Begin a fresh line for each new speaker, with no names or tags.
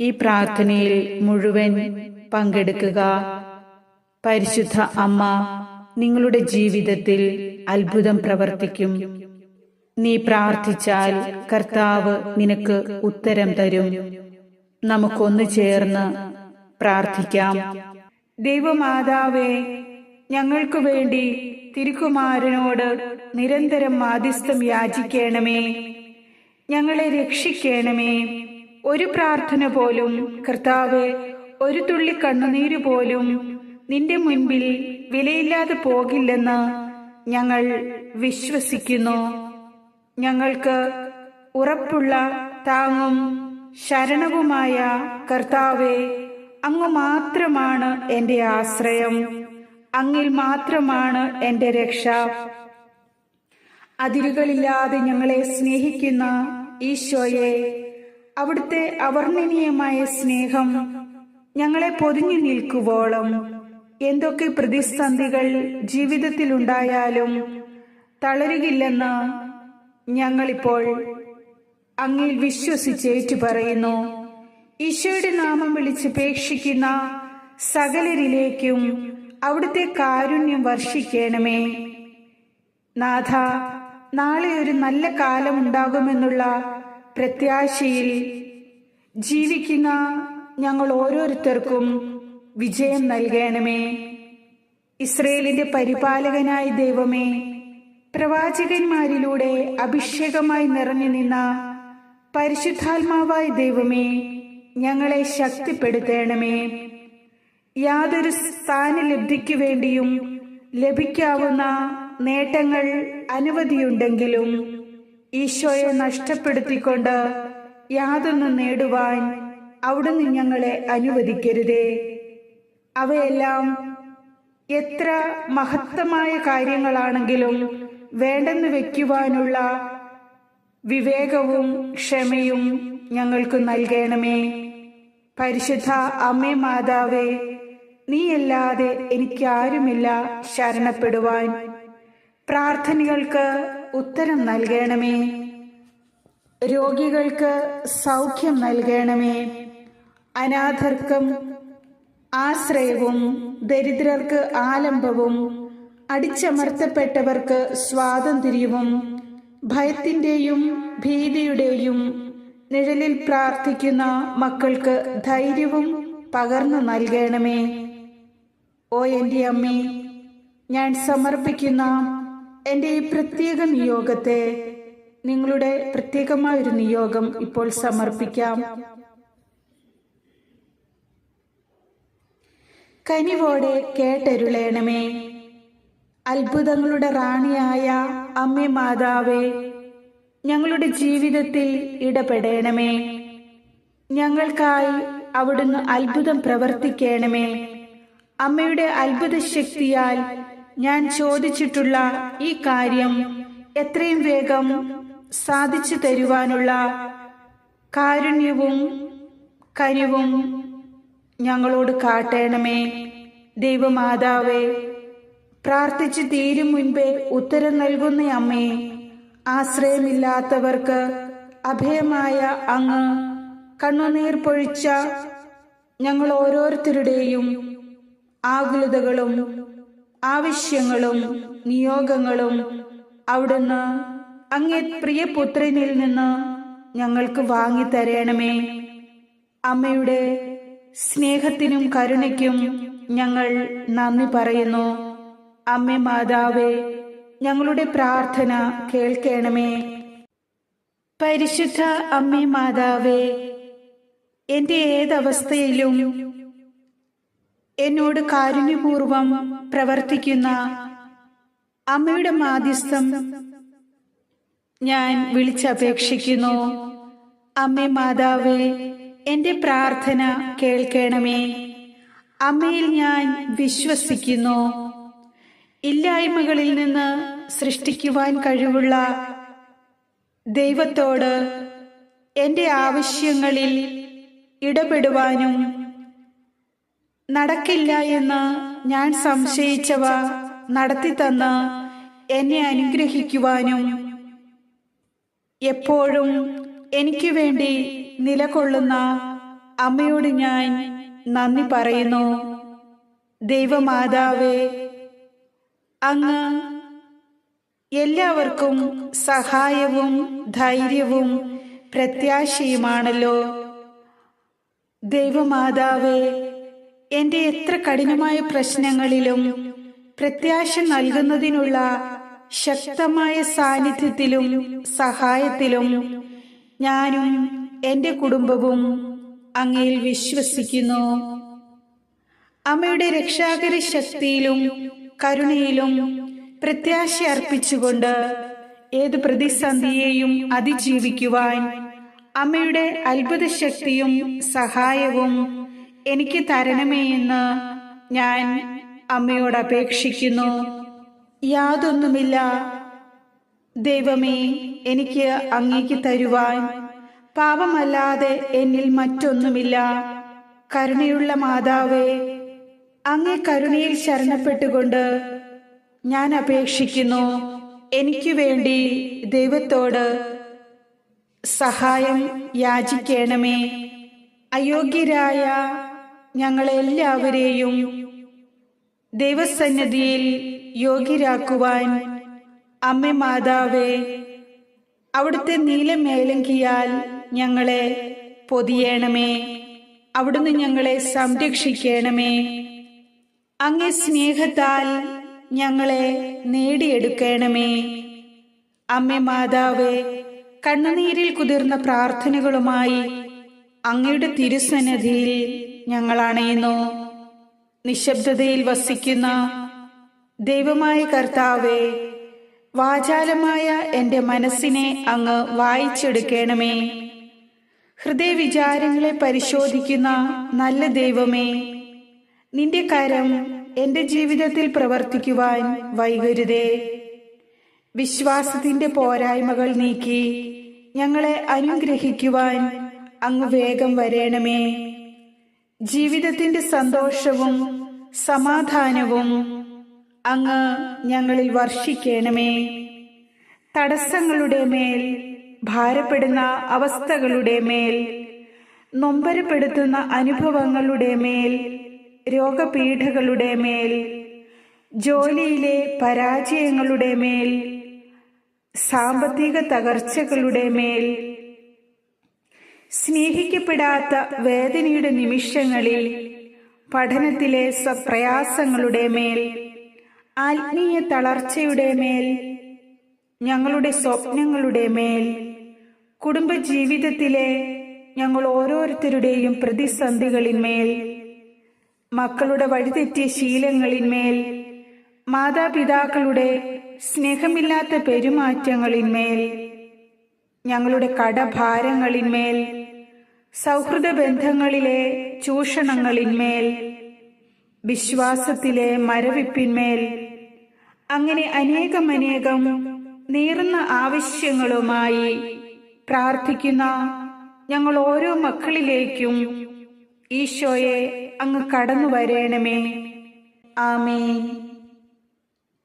ഈ പ്രാർത്ഥനയിൽ മുഴുവൻ പങ്കെടുക്കുക. പരിശുദ്ധ അമ്മ നിങ്ങളുടെ ജീവിതത്തിൽ അത്ഭുതം പ്രവർത്തിക്കും. നീ പ്രാർത്ഥിച്ചാൽ കർത്താവ് നിനക്ക് ഉത്തരം തരും. നമുക്കൊന്നു ചേർന്ന് പ്രാർത്ഥിക്കാം. ദൈവമാതാവേ ഞങ്ങൾക്കു വേണ്ടി തിരുക്കുമാരനോട് നിരന്തരം മാധ്യസ്ഥം യാചിക്കണമേ. ഞങ്ങളെ രക്ഷിക്കണമേ. ഒരു പ്രാർത്ഥന പോലും കർത്താവ് ഒരു തുള്ളി കണ്ണുനീര് പോലും നിന്റെ മുൻപിൽ വിലയില്ലാതെ പോകില്ലെന്ന് ഞങ്ങൾ വിശ്വസിക്കുന്നു. ഞങ്ങൾക്ക് ഉറപ്പുള്ള താങ്ങും ശരണവുമായ കർത്താവെ അങ്ങ് മാത്രമാണ് എന്റെ ആശ്രയം അങ്ങിൽ മാത്രമാണ് എന്റെ രക്ഷ. അതിരുകളില്ലാതെ ഞങ്ങളെ സ്നേഹിക്കുന്ന ഈശോയെ അവിടുത്തെ അവർണനീയമായ സ്നേഹം ഞങ്ങളെ പൊതിഞ്ഞു നിൽക്കുവോളം എന്തൊക്കെ പ്രതിസന്ധികൾ ജീവിതത്തിലുണ്ടായാലും തളരുകില്ലെന്ന് ഞങ്ങളിപ്പോൾ അങ്ങിൽ വിശ്വസിച്ചേറ്റു പറയുന്നു. ഈശോയുടെ നാമം വിളിച്ചപേക്ഷിക്കുന്ന സകലരിലേക്കും അവിടുത്തെ കാരുണ്യം വർഷിക്കണമേ. നാഥ നാളെ ഒരു നല്ല കാലമുണ്ടാകുമെന്നുള്ള പ്രത്യാശയിൽ ജീവിക്കുന്ന ഞങ്ങൾ ഓരോരുത്തർക്കും വിജയം നൽകണമേ. ഇസ്രയേലിന്റെ പരിപാലകനായ ദൈവമേ പ്രവാചകന്മാരിലൂടെ അഭിഷേകമായി നിറഞ്ഞു നിന്ന പരിശുദ്ധാത്മാവായ ദൈവമേ ഞങ്ങളെ ശക്തിപ്പെടുത്തണമേ. യാതൊരു സ്ഥാനലബ്ധിക്കു വേണ്ടിയും ലഭിക്കാവുന്ന നേട്ടങ്ങൾ അനവധിയുണ്ടെങ്കിലും ഈശോയെ നഷ്ടപ്പെടുത്തിക്കൊണ്ട് യാതൊന്നും നേടുവാൻ അവിടുന്ന് ഞങ്ങളെ അനുവദിക്കരുതേ. അവയെല്ലാം എത്ര മഹത്തമായ കാര്യങ്ങളാണെങ്കിലും വേണ്ടെന്ന് വെക്കുവാനുള്ള വിവേകവും ക്ഷമയും ഞങ്ങൾക്ക് നൽകണമേ. പരിശുദ്ധ അമ്മേ മാതാവേ നീയല്ലാതെ എനിക്കാരുമില്ല ശരണപ്പെടുവാൻ. പ്രാർത്ഥനകൾക്ക് ഉത്തരം നൽകണമേ. രോഗികൾക്ക് സൗഖ്യം നൽകണമേ. അനാഥർക്കും ആശ്രയവും ദരിദ്രർക്ക് ആലംബവും അടിച്ചമർത്തപ്പെട്ടവർക്ക് സ്വാതന്ത്ര്യവും ഭയത്തിന്റെയും ഭീതിയുടെയും നിഴലിൽ പ്രാർത്ഥിക്കുന്ന മക്കൾക്ക് ധൈര്യവും പകർന്നു നൽകണമേ. ഓ എന്റെ അമ്മേ ഞാൻ സമർപ്പിക്കുന്ന എന്റെ ഈ പ്രത്യേക നിയോഗത്തെ നിങ്ങളുടെ പ്രത്യേകമായൊരു നിയോഗം ഇപ്പോൾ സമർപ്പിക്കാം. കനിവോടെ കേട്ടരുളേണമേ. അത്ഭുതങ്ങളുടെ റാണിയായ അമ്മേ മാതാവേ ഞങ്ങളുടെ ജീവിതത്തിൽ ഇടപെടേണമേ. ഞങ്ങൾക്കായി അവിടുന്ന് അത്ഭുതം പ്രവർത്തിക്കണമേ. അമ്മയുടെ അത്ഭുത ശക്തിയാൽ ഞാൻ ചോദിച്ചിട്ടുള്ള ഈ കാര്യം എത്രയും വേഗം സാധിച്ചു തരുവാനുള്ള കാരുണ്യവും കനിവും ഞങ്ങളോട് കാട്ടേണമേ. ദൈവമാതാവേ പ്രാർത്ഥിച്ചു തീരും മുൻപേ ഉത്തരം നൽകുന്ന അമ്മേ ആശ്രയമില്ലാത്തവർക്ക് അഭയമായ അങ്ങ് കണ്ണുനീർ പൊഴിച്ച ഞങ്ങൾ ഓരോരുത്തരുടെയും ആകുലതകളും ആവശ്യങ്ങളും നിയോഗങ്ങളും അവിടുന്ന് അങ്ങേ പ്രിയപുത്രനിൽ നിന്ന് ഞങ്ങൾക്ക് വാങ്ങി തരണമേ. അമ്മയുടെ സ്നേഹത്തിനും കരുണയ്ക്കും ഞങ്ങൾ നന്ദി പറയുന്നു. അമ്മ മാതാവേ ഞങ്ങളുടെ പ്രാർത്ഥന കേൾക്കണമേ. പരിശുദ്ധ അമ്മ മാതാവേ എന്റെ ഏതവസ്ഥയിലും എന്നോട് കാരുണ്യപൂർവം പ്രവർത്തിക്കുന്ന അമ്മയുടെ മാധ്യസ്ഥം ഞാൻ വിളിച്ചപേക്ഷിക്കുന്നു. അമ്മേ മാതാവേ എന്റെ പ്രാർത്ഥന കേൾക്കണമേ. അമ്മയിൽ ഞാൻ വിശ്വസിക്കുന്നു. ഇല്ലായ്മകളിൽ നിന്ന് സൃഷ്ടിക്കുവാൻ കഴിവുള്ള ദൈവത്തോട് എന്റെ ആവശ്യങ്ങളിൽ ഇടപെടുവാനും നടക്കില്ല എന്ന് ഞാൻ സംശയിച്ചവ നടത്തിത്തന്ന് എന്നെ അനുഗ്രഹിക്കുവാനും എപ്പോഴും എനിക്ക് വേണ്ടി നിലകൊള്ളുന്ന അമ്മയോട് ഞാൻ നന്ദി പറയുന്നു. ദൈവമാതാവേ അങ്ങ് എല്ലാവർക്കും സഹായവും ധൈര്യവും പ്രത്യാശയുമാണല്ലോ. ദൈവമാതാവേ എന്റെ എത്ര കഠിനമായ പ്രശ്നങ്ങളിലും പ്രത്യാശ നൽകുന്നതിനുള്ള ശക്തമായ സാന്നിധ്യത്തിലും സഹായത്തിലും ഞാനും എന്റെ കുടുംബവും അങ്ങയിൽ വിശ്വസിക്കുന്നു. അമ്മയുടെ രക്ഷാകര ശക്തിയിലും കരുണയിലും പ്രത്യാശ അർപ്പിച്ചുകൊണ്ട് ഏത് പ്രതിസന്ധിയെയും അതിജീവിക്കുവാൻ അമ്മയുടെ അത്ഭുത ശക്തിയും സഹായവും എനിക്ക് തരണമേ എന്ന് ഞാൻ അമ്മയോട് അപേക്ഷിക്കുന്നു. യാതൊന്നുമില്ല. ദൈവമേ എനിക്ക് അങ്ങേക്ക് തരുവാൻ പാപമല്ലാതെ എന്നിൽ മറ്റൊന്നുമില്ല. കരുണയുള്ള മാതാവേ അങ്ങേ കരുണയിൽ ശരണപ്പെട്ടുകൊണ്ട് ഞാൻ അപേക്ഷിക്കുന്നു. എനിക്ക് വേണ്ടി ദൈവത്തോട് സഹായം യാചിക്കണമേ. അയോഗ്യരായ ഞങ്ങളെല്ലാവരെയും ദൈവസന്നിധിയിൽ യോഗ്യരാക്കുവാൻ അമ്മ മാതാവേ അവിടുത്തെ നീലമേലങ്കിയാൽ ഞങ്ങളെ പൊതിയണമേ അവിടുന്ന് ഞങ്ങളെ സംരക്ഷിക്കണമേ. അങ്ങേ സ്നേഹത്താൽ ഞങ്ങളെ നേടിയെടുക്കണമേ. അമ്മ മാതാവേ കണ്ണുനീരിൽ കുതിർന്ന പ്രാർത്ഥനകളുമായി അങ്ങയുടെ തിരുസന്നിധിയിൽ ഞങ്ങൾ അണയുന്നു. നിശബ്ദതയിൽ വസിക്കുന്ന ദൈവമായ കർത്താവേ വാചാലമായ എന്റെ മനസ്സിനെ അങ്ങ് വായിച്ചെടുക്കണമേ. ഹൃദയവിചാരങ്ങളെ പരിശോധിക്കുന്ന നല്ല ദൈവമേ നിന്റെ കരം എന്റെ ജീവിതത്തിൽ പ്രവർത്തിക്കുവാൻ വൈകരുതേ. വിശ്വാസത്തിന്റെ പോരായ്മകൾ നീക്കി ഞങ്ങളെ അനുഗ്രഹിക്കുവാൻ അങ്ങ് വേഗം വരേണമേ. ജീവിതത്തിന്റെ സന്തോഷവും സമാധാനവും അങ്ങ് ഞങ്ങളിൽ വർഷിക്കണമേ. തടസ്സങ്ങളുടെ മേൽ ഭാരപ്പെടുന്ന അവസ്ഥകളുടെ മേൽ നൊമ്പരപ്പെടുത്തുന്ന അനുഭവങ്ങളുടെ മേൽ രോഗപീഠകളുടെ മേൽ ജോലിയിലെ പരാജയങ്ങളുടെ മേൽ സാമ്പത്തിക തകർച്ചകളുടെ മേൽ സ്നേഹിക്കപ്പെടാത്ത വേദനയുടെ നിമിഷങ്ങളിൽ പഠനത്തിലെ സ്വപ്രയാസങ്ങളുടെ മേൽ ആത്മീയ തളർച്ചയുടെ മേൽ ഞങ്ങളുടെ സ്വപ്നങ്ങളുടെ മേൽ കുടുംബജീവിതത്തിലെ ഞങ്ങൾ ഓരോരുത്തരുടെയും പ്രതിസന്ധികളിന്മേൽ മക്കളുടെ വഴിതെറ്റിയ ശീലങ്ങളിന്മേൽ മാതാപിതാക്കളുടെ സ്നേഹമില്ലാത്ത പെരുമാറ്റങ്ങളിന്മേൽ ഞങ്ങളുടെ കടഭാരങ്ങളിന്മേൽ സൗഹൃദ ബന്ധങ്ങളിലെ ചൂഷണങ്ങളിന്മേൽ വിശ്വാസത്തിലെ മരവിപ്പിന്മേൽ അങ്ങനെ അനേകമനേകം നീറുന്ന ആവശ്യങ്ങളുമായി പ്രാർത്ഥിക്കുന്ന ഞങ്ങൾ ഓരോ മക്കളിലേക്കും ഈശോയെ അങ്ങ് കടന്നു വരേണമേ ആമേൻ.